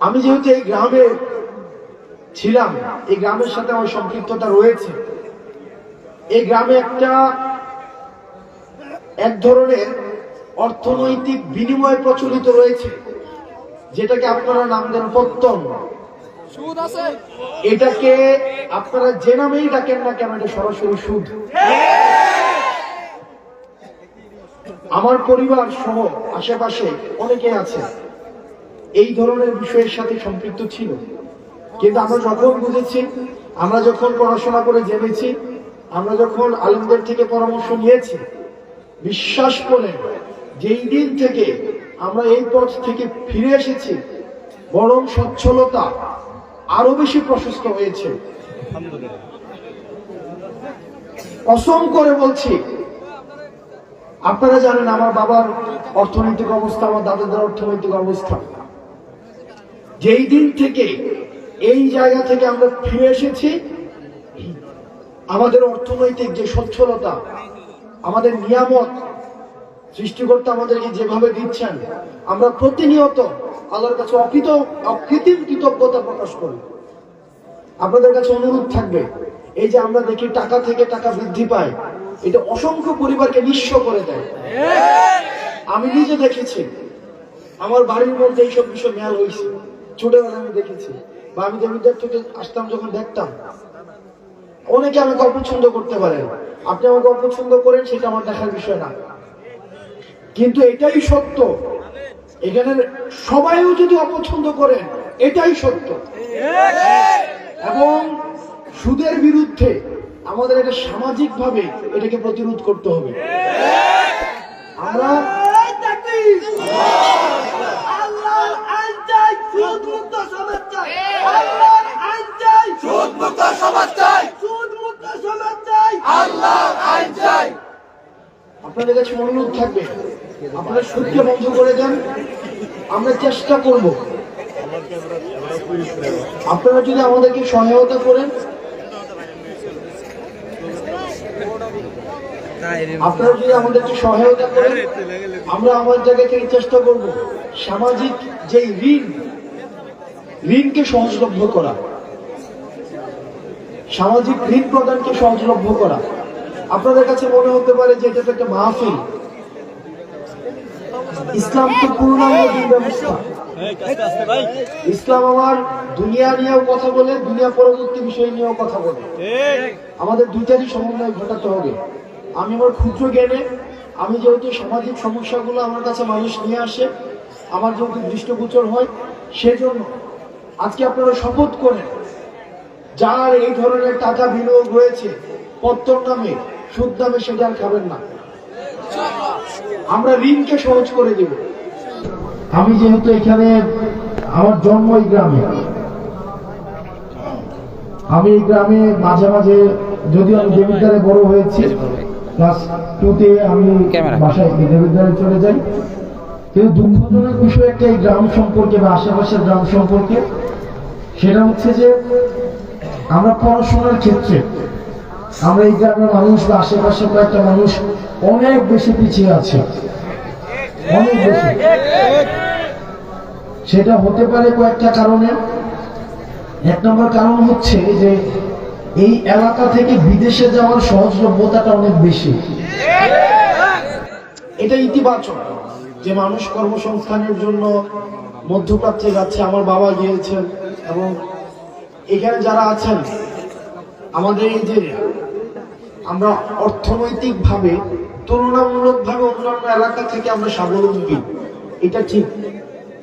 আমি যেহেতু এই গ্রামে ছিলাম এই গ্রামের সাথে আমার সম্পৃক্ততা রয়েছে। এই গ্রামে একটা এক ধরনের অর্থনৈতিক বিনিময় প্রচলিত রয়েছে যেটাকে আপনারা নাম দেন পত্তন এটাকে আপনারা যে নামেই ডাকেন না কেন এটা সরাসরি সুদ। আমার পরিবার সহ আশেপাশে অনেকে আছে। এই ধরনের বিষয়ের সাথে সম্পৃক্ত ছিল। কিন্তু আমরা যখন বুঝেছি, আমরা যখন পড়াশোনা করে জেনেছি, আমরা যখন আলমদের থেকে পরামর্শ নিয়েছি, বিশ্বাস করে যেই দিন থেকে আমরা এই পথ থেকে ফিরে এসেছি, বরং সচ্ছলতা আরও বেশি প্রশস্ত হয়েছে। কসম করে বলছি, আপনারা জানেন আমার বাবার অর্থনৈতিক অবস্থা, আমার দাদাদের অর্থনৈতিক অবস্থা। যেই দিন থেকে এই জায়গা থেকে আমরা ফিরে এসেছি, আমাদের অর্থনৈতিক যে সচ্ছলতা, আমাদের নিয়ামত সৃষ্টিকর্তা আমাদেরকে যেভাবে দিচ্ছেন, আমরা প্রতিনিয়ত আল্লাহর কাছে অকৃত, অকৃত্রিম কৃতজ্ঞতা প্রকাশ করি। আপনাদের কাছে অনুরোধ থাকবে, এই যে আমরা দেখি টাকা থেকে টাকা বৃদ্ধি পায়, এটা অসংখ্য পরিবারকে নিঃস্ব করে দেয়। আমি নিজে দেখেছি, আমার বাড়ির মধ্যে এইসব বিষয় মেয়াল হয়েছে। ছোটবেলায় আমি দেখেছি। বা আমি দেবীদের থেকে আসতাম, যখন দেখতাম, অনেকে আমাকে অপছন্দ করতে পারেন আপনি আমাকে অপছন্দ করেন, সেটা আমার দেখার বিষয় না। কিন্তু এটাই সত্য। এখানে সবাইও যদি অপছন্দ করেন, এটাই সত্য। এবং সুদের বিরুদ্ধে আমাদের এটা সামাজিকভাবে এটাকে প্রতিরোধ করতে হবে। আমরা আল্লাহর আইন চাই সুদ মুক্ত সমাজ চাই। আল্লাহর আইন চাই। সুদ মুক্ত সমাজ চাই। সুদ মুক্ত সমাজ চাই। আল্লাহর আইন চাই। আপনাদের কাছে অনুরোধ থাকবে আপনারা সুদকে বন্ধ করে দেন আমরা চেষ্টা করব। আপনারা যদি আমাদেরকে সহায়তা করেন আপনারা যদি আমাদেরকে সহায়তা করেন আমরা আমার জায়গা থেকে চেষ্টা করব। সামাজিক যে ঋণ ঋণকে সহজলভ্য করা, সামাজিক ঋণ প্রদানকে সহজলভ্য করা। আপনাদের কাছে মনে হতে পারে যে এটা তো একটা মাহফিল। ইসলাম তো পূর্ণাঙ্গ দিন ব্যবস্থা। ইসলাম আমার দুনিয়া নিয়েও কথা বলে, দুনিয়া পরবর্তী বিষয় নিয়েও কথা বলে। আমাদের দুইটারই সমন্বয় ঘটাতে হবে। আমি আমার ক্ষুদ্র জ্ঞানে, আমি যেহেতু সামাজিক সমস্যাগুলো আমার কাছে মানুষ নিয়ে আসে, আমার যেহেতু দৃষ্টগোচর হয়, সেজন্য আজকে আপনারা শপথ করেন যার এই ধরনের টাকা বিনিয়োগ রয়েছে পত্তর নামে সুদ নামে সেটা আর খাবেন না। আমরা ঋণকে সহজ করে দেব। আমি যেহেতু এখানে আমার জন্ম এই গ্রামে আমি এই গ্রামে মাঝে মাঝে যদিও আমি দেবিদ্বারে বড় হয়েছি ক্লাস টুতে আমি বাসায় দেবিদ্বারে চলে যাই। কিন্তু দুঃখজনক বিষয় একটা এই গ্রাম সম্পর্কে বা আশেপাশের গ্রাম সম্পর্কে, সেটা হচ্ছে যে আমরা পড়াশোনার ক্ষেত্রে আমরা এই গ্রামের মানুষ বা আশেপাশে কয়েকটা মানুষ অনেক বেশি পিছিয়ে আছে। অনেক বেশি। সেটা হতে পারে কয়েকটা কারণে। এক নম্বর কারণ হচ্ছে যে এই এলাকা থেকে বিদেশে যাওয়ার সহজলভ্যতাটা অনেক বেশি। এটা ইতিবাচক। যে মানুষ কর্মসংস্থানের জন্য মধ্যপ্রাচ্যে যাচ্ছে, আমার বাবা গিয়েছেন এবং এখানে যারা আছেন, আমাদের এই যে আমরা অর্থনৈতিকভাবে, তুলনামূলকভাবে অন্যান্য এলাকা থেকে আমরা স্বাবলম্বী, এটা ঠিক।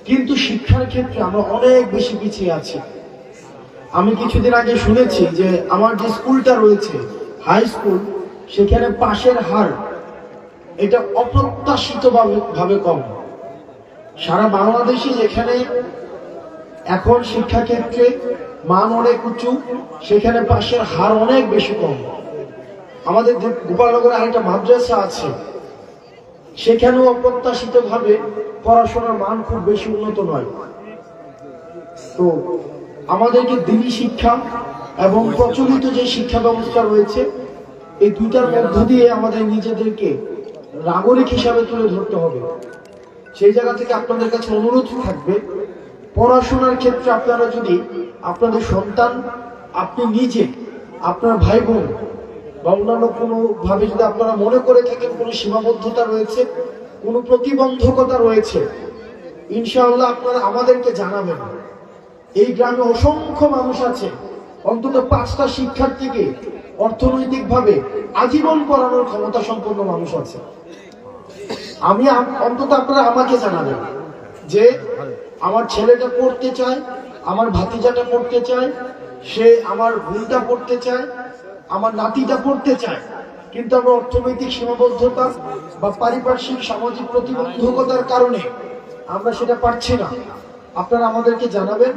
কিন্তু শিক্ষার ক্ষেত্রে আমরা অনেক বেশি পিছিয়ে আছি। আমি কিছুদিন আগে শুনেছি যে আমার যে স্কুলটা রয়েছে, হাই স্কুল, সেখানে পাশের হার এটা অপ্রত্যাশিত ভাবে কম। সারা বাংলাদেশে যেখানে এখন শিক্ষাক্ষেত্রে মান অনেক উঁচু, সেখানে পাশের হার অনেক বেশি কম। আমাদের গোপালনগরে আরেকটা মাদ্রাসা আছে, সেখানেও অপ্রত্যাশিত ভাবে পড়াশোনার মান খুব বেশি উন্নত নয়। তো আমাদেরকে দিনী শিক্ষা এবং প্রচলিত যে শিক্ষা ব্যবস্থা রয়েছে, এই দুইটার মধ্য দিয়ে আমাদের নিজেদেরকে নাগরিক হিসাবে তুলে ধরতে হবে। সেই জায়গা থেকে আপনাদের কাছে অনুরোধ থাকবে, পড়াশোনার ক্ষেত্রে আপনারা যদি আপনাদের সন্তান, আপনি নিজে, আপনার ভাই বোন বা অন্যান্য কোনোভাবে যদি আপনারা মনে করে থাকেন কোনো সীমাবদ্ধতা রয়েছে, কোনো প্রতিবন্ধকতা রয়েছে, ইনশাআল্লাহ আপনারা আমাদেরকে জানাবেন। এই গ্রামে অসংখ্য মানুষ আছে, অন্তত পাঁচটা শিক্ষার্থীকে অর্থনৈতিকভাবে আজীবন করানোর ক্ষমতা সম্পন্ন মানুষ আছে। আমি অন্তত আপনারা আমাকে জানাবেন যে আমার ছেলেটা পড়তে চায়, আমার ভাতিজাটা পড়তে চায়, সে আমার বোনটা পড়তে চায়, আমার নাতিটা পড়তে চায়। কিন্তু আমরা অর্থনৈতিক সীমাবদ্ধতা বা পারিপার্শ্বিক সামাজিক প্রতিবন্ধকতার কারণে আমরা সেটা পারছি না। আপনারা আমাদেরকে জানাবেন,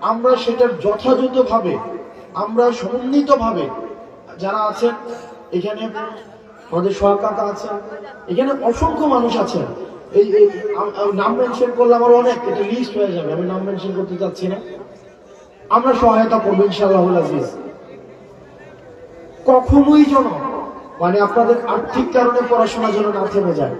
আমরা সেটার যথাযথভাবে, আমরা সমন্বিতভাবে যারা আছেন, এখানে আমাদের সহাকাকা আছেন, এখানে অসংখ্য মানুষ আছেন। এই এই নাম মেনশন করলে আমার অনেক, এটা লিস্ট হয়ে যাবে, আমি নাম মেনশন করতে চাচ্ছি না। আমরা সহায়তা করব ইনশাআল্লাহ আজিজ। কখনোই যেন মানে আপনাদের আর্থিক কারণে পড়াশোনা যেন না থেমে যায়।